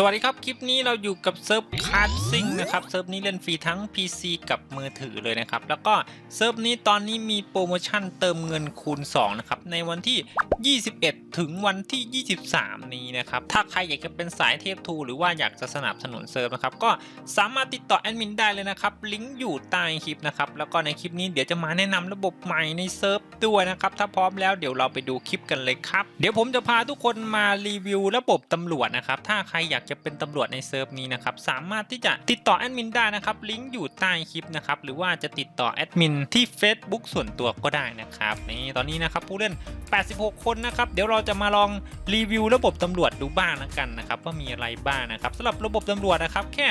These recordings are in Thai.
สวัสดีครับ คลิปนี้เราอยู่กับเซิร์ฟคาร์ซิงนะครับ เซิร์ฟนี้เล่นฟรีทั้ง PC กับมือถือเลยนะครับ แล้วก็เซิร์ฟนี้ตอนนี้มีโปรโมชั่นเติมเงินคูณ 2 นะครับ ในวันที่ 21 ถึงวันที่ 23 นี้นะครับ ถ้าใครอยากจะเป็นสายเทพทูหรือว่าอยากจะสนับสนุนเซิร์ฟนะครับ ก็สามารถติดต่อแอดมินได้เลยนะครับ ลิงก์อยู่ใต้คลิปนะครับ แล้วก็ในคลิปนี้เดี๋ยวจะมาแนะนำระบบใหม่ในเซิร์ฟด้วยนะครับ ถ้าพร้อมแล้วเดี๋ยวเราไปดูคลิปกันเลยครับ เดี๋ยวผมจะพาทุกคนมารีวิวระบบตำรวจนะครับ ถ้าใครอยากจะเป็นตำรวจในเซิร์ฟนี้นะครับสามารถที่จะติดต่อแอดมินได้นะครับลิงก์อยู่ใต้คลิปนะครับหรือว่าจะติดต่อแอดมินที่ Facebook ส่วนตัวก็ได้นะครับนี่ตอนนี้นะครับผู้เล่น 86 คนนะครับเดี๋ยวเราจะมาลองรีวิวระบบตำรวจดูบ้างนะกันนะครับว่ามีอะไรบ้างนะครับสำหรับระบบตำรวจนะครับแค่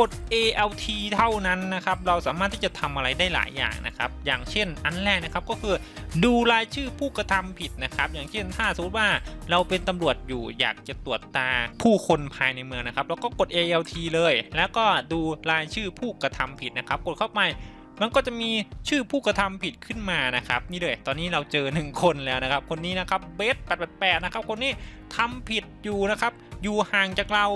กด ALT เท่านั้นนะครับ เราสามารถที่จะทำอะไรได้หลายอย่างนะครับ อย่างเช่นอันแรกนะครับก็คือดูรายชื่อผู้กระทำผิดนะครับ อย่างเช่นถ้าสมมติว่าเราเป็นตำรวจอยู่อยากจะตรวจตาผู้คนภายในเมืองนะครับแล้วก็กด ALT เลย แล้วก็ดูรายชื่อผู้กระทำผิดนะครับ กดเข้าไปมันก็จะมีชื่อผู้กระทำผิดขึ้นมานะครับนี่เลย ตอนนี้เราเจอหนึ่งคนแล้วนะครับ คนนี้นะครับเบส888นะครับ คนนี้ทำผิดอยู่นะครับ อยู่ห่างจากเรา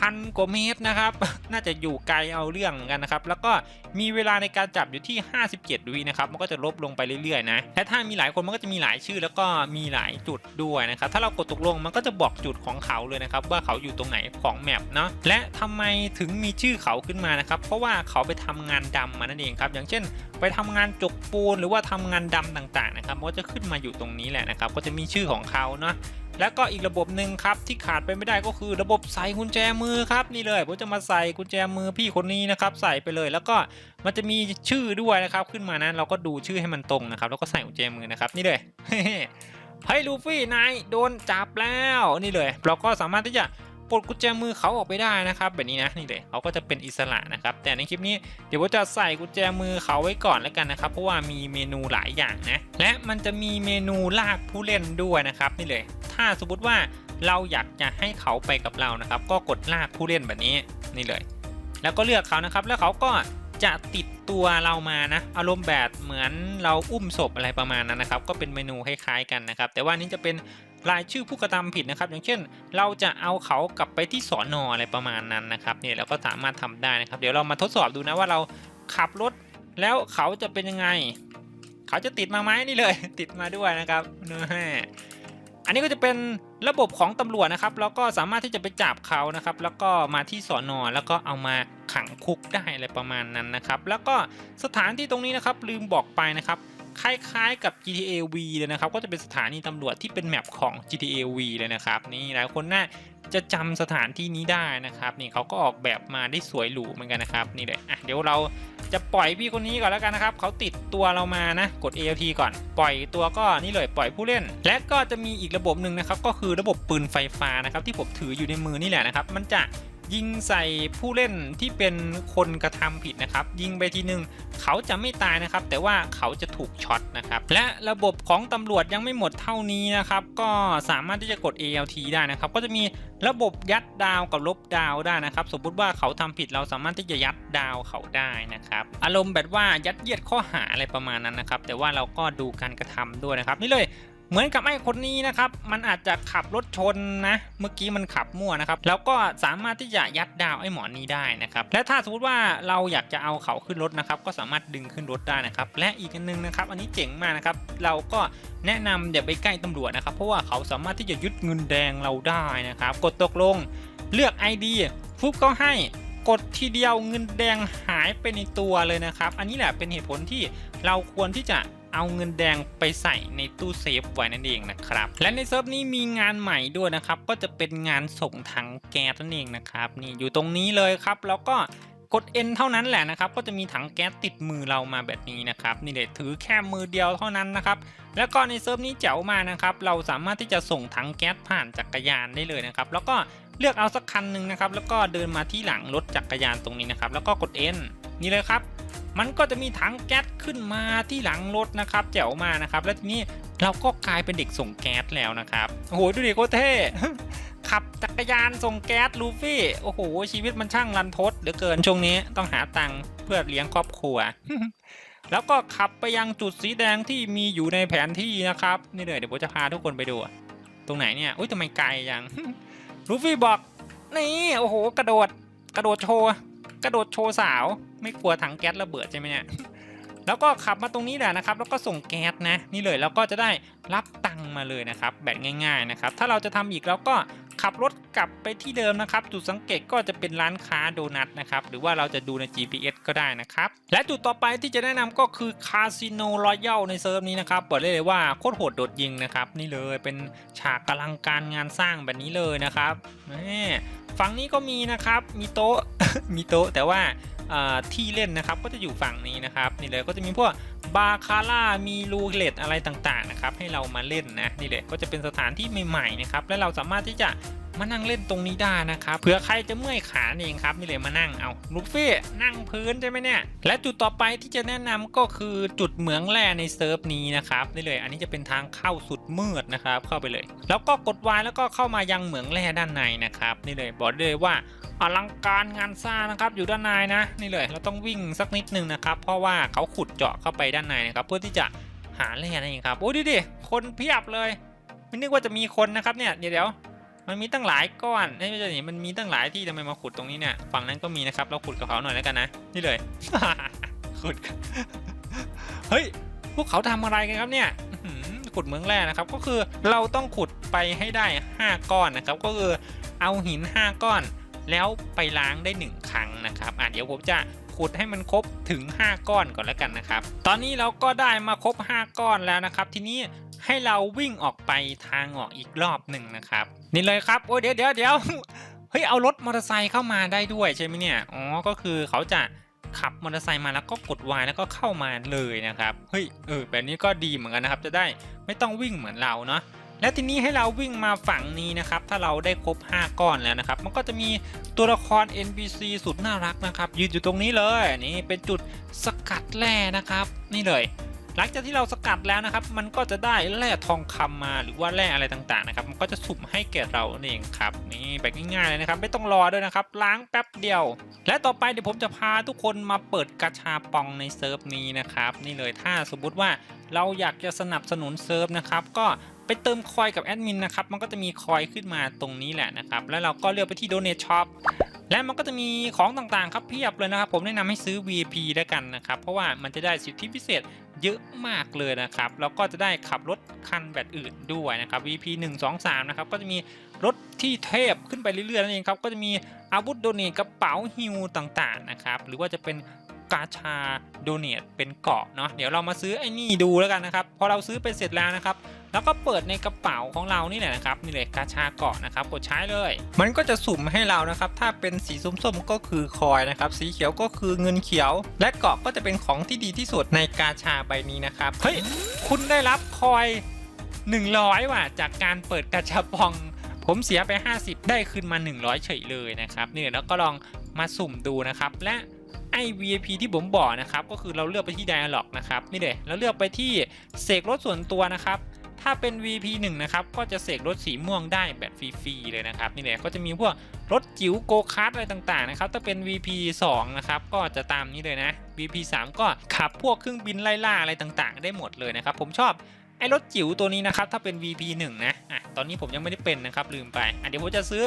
พันกว่าเมตรนะครับ น่าจะอยู่ไกลเอาเรื่องกันนะครับ แล้วก็มีเวลาในการจับอยู่ที่ 57 วินะครับ มันก็จะลบลงไปเรื่อยๆนะและถ้ามีหลายคนมันก็จะมีหลายชื่อ แล้วก็มีหลายจุดด้วยนะครับ ถ้าเรากดตกลงมันก็จะบอกจุดของเขาเลยนะครับ ว่าเขาอยู่ตรงไหนของแมปเนาะ และทำไมถึงมีชื่อเขาขึ้นมานะครับ เพราะว่าเขาไปทำงานดำมานั่นเองครับ อย่างเช่น ไปทำงานจกปูนหรือว่าทำงานดำต่างๆนะครับ มันก็จะขึ้นมาอยู่ตรงนี้แหละนะครับ ก็จะมีชื่อของเขาเนาะ แล้วก็อีกระบบหนึ่งครับที่ขาดไปไม่ได้ก็คือระบบใส่กุญแจมือครับนี่เลยผมจะมาใส่กุญแจมือพี่คนนี้นะครับใส่ไปเลย แล้วก็มันจะมีชื่อด้วยนะครับขึ้นมานะเราก็ดูชื่อให้มันตรงนะครับแล้วก็ใส่กุญแจมือนะครับนี่เลยเฮ้ยลูฟี่นายโดนจับแล้วนี่เลย เราก็สามารถที่จะปลดกุญแจมือเขาออกไปได้นะครับแบบนี้นะนี่เลยเขาก็จะเป็นอิสระนะครับ แต่ในคลิปนี้เดี๋ยวผมจะใส่กุญแจมือเขาไว้ก่อนแล้วกันนะครับเพราะว่ามีเมนูหลายอย่างนะและมันจะมีเมนูลากผู้เล่นด้วยนะครับนี่เลย ถ้าสมมติว่าเราอยากจะให้เขาไปกับเรานะครับ ก็กดลากผู้เล่นแบบนี้นี่เลย แล้วก็เลือกเขานะครับ แล้วเขาก็จะติดตัวเรามานะอารมณ์แบบเหมือนเราอุ้มศพอะไรประมาณนั้นนะครับ ก็เป็นเมนูคล้ายๆกันนะครับ แต่ว่านี้จะเป็นรายชื่อผู้กระทำผิดนะครับ อย่างเช่น เราจะเอาเขากลับไปที่สอนออะไรประมาณนั้นนะครับเนี่ยเราก็สามารถทำได้นะครับ เดี๋ยวเรามาทดสอบดูนะว่าเราขับรถแล้วเขาจะเป็นยังไง เขาจะติดมาไหมนี่เลย ติดมาด้วยนะครับเนื้อ อันนี้ก็จะเป็นระบบของตำรวจนะครับ แล้วก็สามารถที่จะไปจับเขานะครับ แล้วก็มาที่สอนอแล้วก็เอามาขังคุกได้อะไรประมาณนั้นนะครับ แล้วก็สถานที่ตรงนี้นะครับลืมบอกไปนะครับคล้ายๆกับ GTA V เลยนะครับ ก็จะเป็นสถานีตำรวจที่เป็นแมปของ GTA V เลยนะครับ นี่หลายคนน่าจะจำสถานที่นี้ได้นะครับ นี่เขาก็ออกแบบมาได้สวยหรูเหมือนกันนะครับ นี่เลยอะเดี๋ยวเรา จะปล่อยพี่คนนี้ก่อนแล้วกันนะครับเขาติดตัวเรามานะกด ALT ก่อน ปล่อยตัวก็นี่เลยปล่อยผู้เล่น และก็จะมีอีกระบบหนึ่งนะครับก็คือระบบปืนไฟฟ้านะครับที่ผมถืออยู่ในมือนี่แหละนะครับมันจะ ยิงใส่ผู้เล่นที่เป็นคนกระทำผิดนะครับ ยิงไปทีนึงเขาจะไม่ตายนะครับ แต่ว่าเขาจะถูกช็อตนะครับ และระบบของตำรวจยังไม่หมดเท่านี้นะครับ ก็สามารถที่จะกด ALT ได้นะครับ ก็จะมีระบบยัดดาวกับลบดาวได้นะครับ สมมติว่าเขาทำผิดเราสามารถที่จะยัดดาวเขาได้นะครับ อารมณ์แบบว่ายัดเยียดข้อหาอะไรประมาณนั้นนะครับ แต่ว่าเราก็ดูการกระทำด้วยนะครับนี่เลย เหมือนกับไอ้คนนี้นะครับ มันอาจจะขับรถชนนะ เมื่อกี้มันขับมั่วนะครับ แล้วก็สามารถที่จะยัดดาวไอ้หมอนนี้ได้นะครับ และถ้าสมมติว่าเราอยากจะเอาเขาขึ้นรถนะครับ ก็สามารถดึงขึ้นรถได้นะครับ และอีกอันนึงนะครับ อันนี้เจ๋งมากนะครับ เราก็แนะนำอย่าไปใกล้ตำรวจนะครับ เพราะว่าเขาสามารถที่จะยึดเงินแดงเราได้นะครับ กดตกลง เลือก ID ฟุบก็ให้กดทีเดียวเงินแดงหายไปในตัวเลยนะครับ อันนี้แหละเป็นเหตุผลที่เราควรที่จะ เอาเงินแดงไปใส่ในตู้เซฟไว้นั่นเองนะครับ และในเซิร์ฟนี้มีงานใหม่ด้วยนะครับ ก็จะเป็นงานส่งถังแก๊สนั่นเองนะครับ นี่อยู่ตรงนี้เลยครับ แล้วก็กด N เท่านั้นแหละนะครับ ก็จะมีถังแก๊สติดมือเรามาแบบนี้นะครับ นี่เลยถือแค่มือเดียวเท่านั้นนะครับ แล้วก็ในเซิร์ฟนี้เจ๋วมากนะครับ เราสามารถที่จะส่งถังแก๊สผ่านจักรยานได้เลยนะครับ แล้วก็เลือกเอาสักคันหนึ่งนะครับ แล้วก็เดินมาที่หลังรถจักรยานตรงนี้นะครับ แล้วก็กด N นี่เลยครับ มันก็จะมีถังแก๊สขึ้นมาที่หลังรถนะครับแจ๋วมานะครับ แล้วทีนี้เราก็กลายเป็นเด็กส่งแก๊สแล้วนะครับโอ้โหดูดิโคตรเท่ขับจักรยานส่งแก๊สลูฟี่โอ้โหชีวิตมันช่างรันทดเหลือเกินช่วงนี้ต้องหาตังค์เพื่อเลี้ยงครอบครัว แล้วก็ขับไปยังจุดสีแดงที่มีอยู่ในแผนที่นะครับนี่เลยเดี๋ยวผมจะพาทุกคนไปดู ตรงไหนเนี่ยอุ้ยทำไมไกลยังลูฟี่บอกนี่โอ้โห กระโดดกระโดดโชว์ กระโดดโชว์สาว ไม่กลัวถังแก๊สระเบิดใช่ไหมเนี่ยแล้วก็ขับมาตรงนี้แหละนะครับ แล้วก็ส่งแก๊สนะนี่เลยแล้วก็จะได้รับตังค์มาเลยนะครับ แบบง่ายๆนะครับ ถ้าเราจะทำอีกเราก็ขับรถกลับไปที่เดิมนะครับ จุดสังเกตก็จะเป็นร้านค้าโดนัทนะครับ หรือว่าเราจะดูใน GPS ก็ได้นะครับ และจุดต่อไปที่จะแนะนำก็คือคาสิโนรอยัลในเซิร์ฟนี้นะครับบอกได้เลยว่าโคตรโหดโดดยิงนะครับ นี่เลยเป็นฉากกำลังการงานสร้างแบบนี้เลยนะครับนี่ ฝั่งนี้ก็มีนะครับมีโต๊ะมีโต๊ะแต่ว่าที่เล่นนะครับก็จะอยู่ฝั่งนี้นะครับนี่เลยก็จะมีพวกบาคาร่ามีรูเล็ตอะไรต่างๆนะครับให้เรามาเล่นนะนี่เลยก็จะเป็นสถานที่ใหม่ๆนะครับและเราสามารถที่จะ มานั่งเล่นตรงนี้ได้นะครับเผื่อใครจะเมื่อยขาเองครับนี่เลยมานั่งเอาลูฟี่นั่งพื้นใช่ไหมเนี่ยและจุดต่อไปที่จะแนะนำก็คือจุดเหมืองแร่ในเซิร์ฟนี้นะครับนี่เลย อันนี้จะเป็นทางเข้าสุดมืดนะครับ เข้าไปเลย แล้วก็กดวายแล้วก็เข้ามายังเหมืองแร่ด้านในนะครับนี่เลยบอกเลยว่าอลังการงานสร้างนะครับอยู่ด้านในนะนี่เลยเราต้องวิ่งสักนิดนึงนะครับ เพราะว่าเขาขุดเจาะเข้าไปด้านในนะครับเพื่อที่จะหาแร่นั่นเองครับโอ้ดิดิคนเพียบเลยไม่นึกว่าจะมีคนนะครับเนี่ยเดี๋ยว มันมีตั้งหลายก้อนไม่ใช่นี่มันมีตั้งหลายที่ทำไมมาขุดตรงนี้เนี่ย ฝั่งนั้นก็มีนะครับ เราขุดกับเขาหน่อยแล้วกันนะ นี่เลย ขุด เฮ้ย พวกเขาทำอะไรกันครับเนี่ยขุดเมืองแร่นะครับ ก็คือเราต้องขุดไปให้ได้ 5 ก้อนนะครับ ก็คือเอาหิน 5 ก้อน แล้วไปล้างได้ 1 ครั้งนะครับอะเดี๋ยวผมจะขุดให้มันครบถึง 5 ก้อนก่อนแล้วกันนะครับ ตอนนี้เราก็ได้มาครบ 5 ก้อนแล้วนะครับ ทีนี้ ให้เราวิ่งออกไปทางออกอีกรอบหนึ่งนะครับ นี่เลยครับ โอ้ยเดี๋ยวเดี๋ยวเดี๋ยวเฮ้ยเอารถมอเตอร์ไซค์เข้ามาได้ด้วยใช่ไหมเนี่ยอ๋อก็คือเขาจะขับมอเตอร์ไซค์มาแล้วก็กดวายแล้วก็เข้ามาเลยนะครับเฮ้ยเออแบบนี้ก็ดีเหมือนกันนะครับจะได้ไม่ต้องวิ่งเหมือนเราเนาะและทีนี้ให้เราวิ่งมาฝั่งนี้นะครับ ถ้าเราได้ครบ 5 ก้อนแล้วนะครับ มันก็จะมีตัวละคร NPC สุดน่ารักนะครับ ยืนอยู่ตรงนี้เลย นี่เป็นจุดสกัดแร่นะครับ นี่เลย หลังจากที่เราสกัดแล้วนะครับ มันก็จะได้แร่ทองคำมาหรือว่าแร่อะไรต่างๆนะครับ มันก็จะสุ่มให้แก่เราเองครับ นี่แบบง่ายๆเลยนะครับ ไม่ต้องรอด้วยนะครับ ล้างแป๊บเดียว และต่อไปเดี๋ยวผมจะพาทุกคนมาเปิดกาชาปองในเซิร์ฟนี้นะครับ นี่เลยถ้าสมมติว่าเราอยากจะสนับสนุนเซิร์ฟนะครับก็ไปเติมคอยกับแอดมินนะครับ มันก็จะมีคอยขึ้นมาตรงนี้แหละนะครับ แล้วเราก็เลือกไปที่ Donate Shop และมันก็จะมีของต่างๆครับเพียบเลยนะครับ ผมแนะนำให้ซื้อ VIP แล้วกันนะครับ เพราะว่ามันจะได้สิทธิพิเศษเยอะมากเลยนะครับแล้วก็จะได้ขับรถคันแบบอื่นด้วยนะครับ VIP 1 2 3นะครับก็จะมีรถที่เทพขึ้นไปเรื่อยๆนั่นเองครับก็จะมีอาวุธโดเนทกระเป๋าฮิวต่างๆนะครับหรือว่าจะเป็น กาชาโดเนทเป็นเกาะเนาะเดี๋ยวเรามาซื้อไอ้นี่ดูแล้วกันนะครับพอเราซื้อไปเสร็จแล้วนะครับแล้วก็เปิดในกระเป๋าของเรานี่แหละนะครับนี่เลยกาชาเกาะนะครับกดใช้เลย มันก็จะสุ่มให้เรานะครับ ถ้าเป็นสีส้มๆก็คือคอยนะครับสีเขียวก็คือเงินเขียว และเกาะก็จะเป็นของที่ดีที่สุดในกาชาใบนี้นะครับเฮ้ยคุณได้รับคอย 100ว่ะจากการเปิดกาชาปอง ผมเสียไป 50 ได้คืนมา 100 เฉยเลยนะครับนี่แล้วก็ลองมาสุ่มดูนะครับและ ไอ้ VIP ที่ผมบอกนะครับ ก็คือเราเลือกไปที่ Dialog นะครับนี่เลยเราเลือกไปที่เสกรถส่วนตัวนะครับถ้าเป็น VP 1นะครับ ก็จะเสกรถสีม่วงได้แบบฟรีๆเลยนะครับ นี่แหละก็จะมีพวกรถจิ๋วโกคาร์ดอะไรต่างๆนะครับ ถ้าเป็น VP 2นะครับก็จะตามนี้เลยนะ VP 3ก็ขับพวกเครื่องบินไล่ล่าอะไรต่างๆ ได้หมดเลยนะครับ ผมชอบ ไอรถจิ๋วตัวนี้นะครับถ้าเป็น VP 1 นะอะตอนนี้ผมยังไม่ได้เป็นนะครับลืมไปอะเดี๋ยวผมจะซื้อ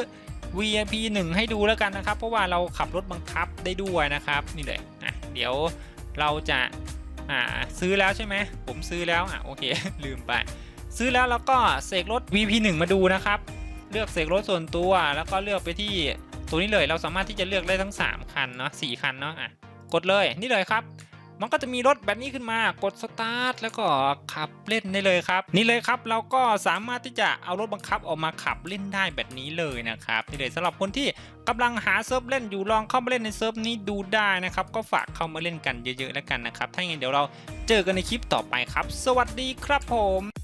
VP1 ให้ดูแล้วกันนะครับ เพราะว่าเราขับรถบังคับได้ด้วยนะครับนี่เลยอะเดี๋ยวเราจะอ่าซื้อแล้วใช่ไหมผมซื้อแล้วอะโอเคลืมไป ซื้อแล้วเราก็เสกรถ VP1 มาดูนะครับ เลือกเสกรถส่วนตัวแล้วก็เลือกไปที่ตัวนี้เลยเราสามารถที่จะเลือกได้ทั้ง 3 คันเนาะสคันเนาะอะกดเลยนี่เลยครับ มันก็จะมีรถแบบนี้ขึ้นมากดสตาร์ทแล้วก็ขับเล่นได้เลยครับ นี่เลยครับเราก็สามารถที่จะเอารถบังคับออกมาขับเล่นได้แบบนี้เลยนะครับนี่เลยสำหรับคนที่กำลังหาเซิร์ฟเล่นอยู่ลองเข้ามาเล่นในเซิร์ฟนี้ดูได้นะครับก็ฝากเข้ามาเล่นกันเยอะๆแล้วกันนะครับถ้าอย่างนั้นเดี๋ยวเราเจอกันในคลิปต่อไปครับ สวัสดีครับผม